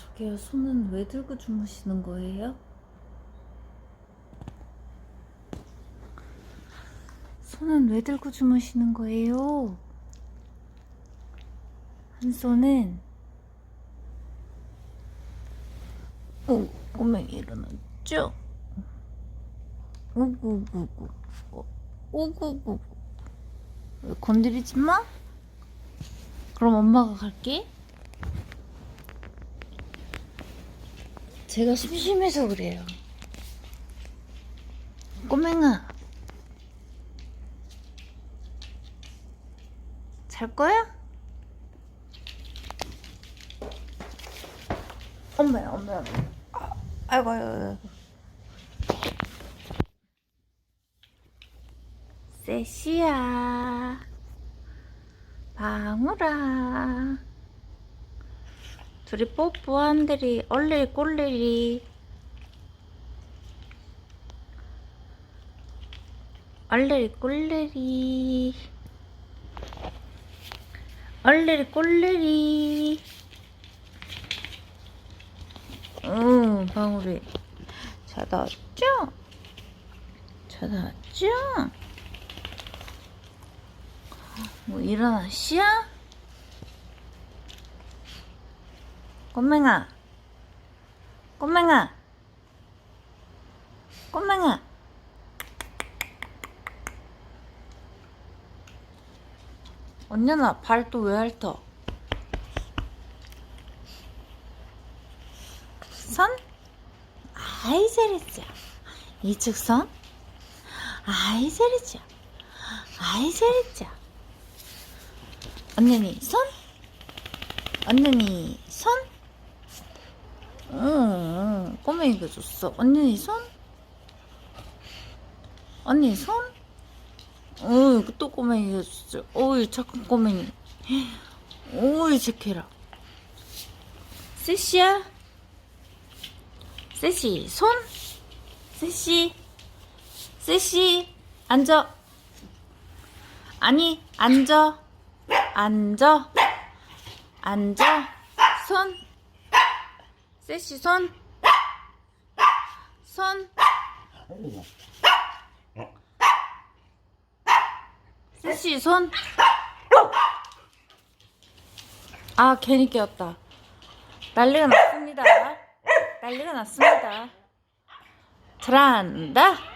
저기요, 손은 왜 들고 주무시는 거예요? 손은 왜 들고 주무시는 거예요? 한 손은 오, 꼬맹이 일어났죠? 오구구구 어, 오구구구 왜 건드리지 마? 그럼 엄마가 갈게 제가 심심해서 그래요. 꼬맹아. 잘 거야? 엄마야 엄마야. 아, 아이고 아이고 아이고. 세시야. 방울아 둘이 뽀뽀한들이 얼레리 꼴레리 얼레리 꼴레리 얼레리 꼴레리 응 방울이 자다 왔죠? 자다 왔죠? 뭐 일어나시야? 꼬맹아 꼬맹아 꼬맹아 언니나 발 또 왜 핥어? 선? 아이 잘했죠 이쪽 선? 아이 잘했죠 아이 잘했죠 언니니 손? 언니니 손? 응, 응. 꼬맹이가 줬어. 언니니 손? 언니 손? 어이 또 꼬맹이가 줬어. 어이 착한 꼬맹이. 어이 착해라. 세시야? 세시 손? 세시? 세시 앉아. 아니 앉아. 앉아. 앉아. 손 세시 손 손. 세시 손. 아 괜히 깨웠다. 난리가 났습니다. 난리가 났습니다. 잘한다.